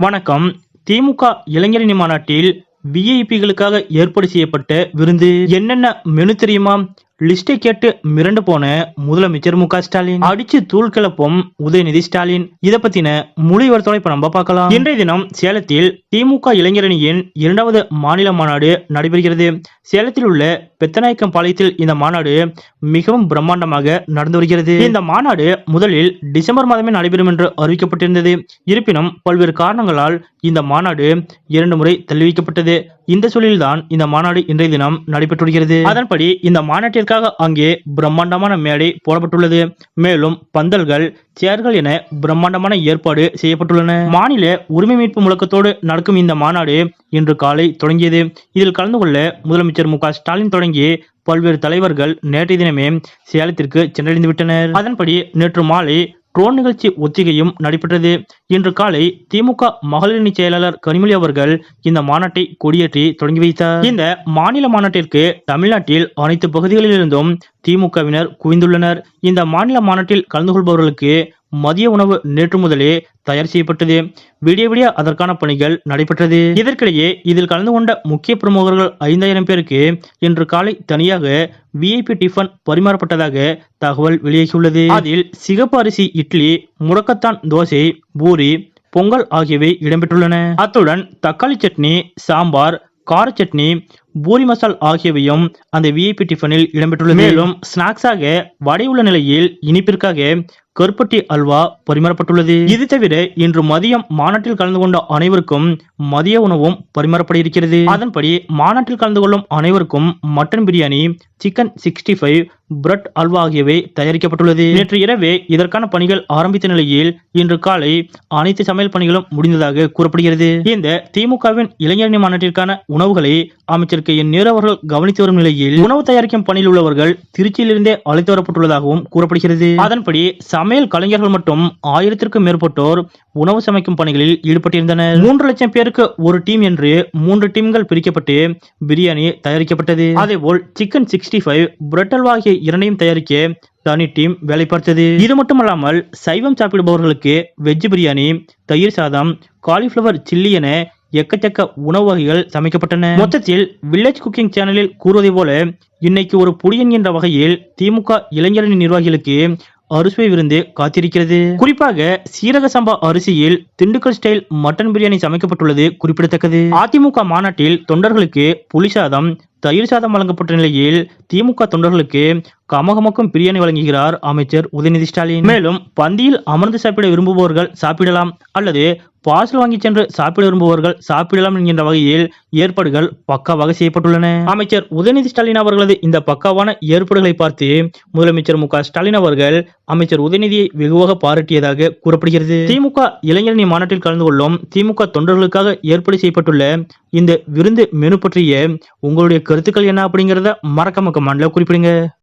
வணக்கம். திமுக இளைஞரணி மாநாட்டில் விஐபிகளுக்காக ஏற்பாடு செய்யப்பட்ட விருந்து என்னென்ன மெனு தெரியுமா? லிஸ்டை கேட்டு மிரண்டு போன முதலமைச்சர் மு க ஸ்டாலின். அடிச்சு தூள் கிளப்பும் உதயநிதி ஸ்டாலின். இதை பத்தின முழு விவரத்தோட இப்ப நம்ம பார்க்கலாம். இன்றைய தினம் சேலத்தில் திமுக இளைஞரணியின் இரண்டாவது மாநில மாநாடு நடைபெறுகிறது. சேலத்தில் உள்ள பெத்தநாயக்கம் பாளையத்தில் இந்த மாநாடு மிகவும் பிரம்மாண்டமாக நடந்து வருகிறது. இந்த மாநாடு முதலில் டிசம்பர் மாதமே நடைபெறும் என்று அறிவிக்கப்பட்டிருந்தது. இருப்பினும் பல்வேறு காரணங்களால் இந்த மாநாடு இரண்டு முறை தள்ளி வைக்கப்பட்டது இந்த சூழலில்தான் இந்த மாநாடு இன்றைய தினம் நடைபெற்று வருகிறது. அதன்படி இந்த மாநாட்டிற்காக அங்கே பிரம்மாண்டமான மேடை போடப்பட்டுள்ளது. மேலும் பந்தல்கள் சேர்கள் என பிரம்மாண்டமான ஏற்பாடு செய்யப்பட்டுள்ளன. மாநில உரிமை மீட்பு முழக்கத்தோடு நடக்கும் இந்த மாநாடு இன்று காலை தொடங்கியது. இதில் கலந்து கொள்ள முதலமைச்சர் மு ஸ்டாலின் தொடங்கி பல்வேறு தலைவர்கள் நேற்றைய தினமே சேலத்திற்கு சென்றடைந்து விட்டனர் அதன்படி நேற்று மாலை ட்ரோன் நிகழ்ச்சி ஒத்திகையும் நடைபெற்றது. இன்று காலை திமுக மகளிரணி செயலாளர் கனிமொழி அவர்கள் இந்த மாநாட்டை கொடியேற்றி தொடங்கி வைத்தார். இந்த மாநில மாநாட்டிற்கு தமிழ்நாட்டில் அனைத்து பகுதிகளிலிருந்தும் திமுகவினர் குவிந்துள்ளனர். இந்த மாநில மாநாட்டில் கலந்து கொள்பவர்களுக்கு மதிய உணவு நேற்று முதலே தயார் செய்யப்பட்டது. விடிய விடிய அதற்கான பணிகள் நடைபெற்றது. இதற்கிடையே இதில் கலந்து கொண்ட முக்கிய பிரமுகர்கள் ஐந்தாயிரம் பேருக்கு இன்று காலை தனியாக விஐபி டிஃபன் பரிமாறப்பட்டதாக தகவல் வெளியாகியுள்ளது. அதில் சிகப்பு அரிசி இட்லி முடக்கத்தான் தோசை பூரி பொங்கல் ஆகியவை இடம்பெற்றுள்ளன. அத்துடன் தக்காளி சட்னி சாம்பார் கார சட்னி பூரி மசால் ஆகியவையும் அந்த விஐபி டிஃபனில் இடம்பெற்றுள்ளது. மேலும் ஸ்நாக்ஸாக வடை உள்ள நிலையில் இனிப்பிற்காக கருப்பட்டி அல்வா பரிமாறப்பட்டுள்ளது. இது தவிர இன்று மதியம் மாநாட்டில் கலந்து கொண்ட அனைவருக்கும் மதிய உணவும் பரிமாறப்பட இருக்கிறது அதன்படி மாநாட்டில் கலந்து கொள்ளும் அனைவருக்கும் mutton biryani chicken sixty five bread halwa ஆகியவை தயாரிக்கப்பட்டுள்ளது. நேற்று இரவே இதற்கான பணிகள் ஆரம்பித்த நிலையில் இன்று காலை அனைத்து சமையல் பணிகளும் முடிந்ததாக கூறப்படுகிறது. இந்த திமுகவின் இளைஞரணி மாநாட்டிற்கான உணவுகளை அமைச்சர் கே என் நேரு அவர்கள் கவனித்து வரும் நிலையில் உணவு தயாரிக்கும் பணியில் உள்ளவர்கள் திருச்சியிலிருந்தே அழைத்து வரப்பட்டுள்ளதாகவும் கூறப்படுகிறது. அதன்படி சமையல் சமையல் கலைஞர்கள் மட்டும் ஆயிரத்திற்கும் மேற்பட்டோர் உணவு சமைக்கும் பணிகளில் ஈடுபட்டிருந்தனர். மூன்று லட்சம் பேருக்கு ஒரு டீம் என்று மூன்று டீம்கள் பிரிக்கப்பட்டு பிரியாணி தயாரிக்கப்பட்டது. அதேபோல் chicken sixty five bread halwa ஆகிய இரண்டையும் தயாரிக்க தனி டீம் வேலை பார்த்தது. இது மட்டுமல்லாமல் சைவம் சாப்பிடுபவர்களுக்கு வெஜ் பிரியாணி தயிர் சாதம் காலிஃபிளவர் சில்லி என எக்கச்சக்க உணவு வகைகள் சமைக்கப்பட்டன. மொத்தத்தில் வில்லேஜ் குக்கிங் சேனலில் கூறுவதை போல இன்னைக்கு ஒரு புடியன் என்ற வகையில் திமுக இளைஞரணி நிர்வாகிகளுக்கு அறுசுவை விருந்து காத்திருக்கிறது. குறிப்பாக சீரக சம்பா அரிசியில் திண்டுக்கல் ஸ்டைல் மட்டன் பிரியாணி சமைக்கப்பட்டுள்ளது குறிப்பிடத்தக்கது. அதிமுக மாநாட்டில் தொண்டர்களுக்கு புலிசாதம் தயிர் சாதம் வழங்கப்பட்ட நிலையில் திமுக தொண்டர்களுக்கு கமகமக்கும் பிரியாணி வழங்குகிறார் அமைச்சர் உதயநிதி ஸ்டாலின். மேலும் பந்தியில் அமர்ந்து சாப்பிட விரும்புபவர்கள் சாப்பிடலாம் அல்லது பார்சல் வாங்கி சென்று சாப்பிட விரும்புபவர்கள் சாப்பிடலாம் என்கின்ற வகையில் ஏற்பாடுகள் பக்காவாக செய்யப்பட்டுள்ளன. அமைச்சர் உதயநிதி ஸ்டாலின் அவர்களது இந்த பக்காவான ஏற்பாடுகளை பார்த்து முதலமைச்சர் மு ஸ்டாலின் அவர்கள் அமைச்சர் உதயநிதியை வெகுவாக பாராட்டியதாக கூறப்படுகிறது. திமுக இளைஞரணி மாநாட்டில் கலந்து கொள்ளும் திமுக தொண்டர்களுக்காக ஏற்பாடு செய்யப்பட்டுள்ள இந்த விருந்து மெனு பற்றிய உங்களுடைய கருத்துக்கள் என்ன அப்படிங்கிறத மறக்காம கமெண்ட்ல குறிப்பிடுங்க.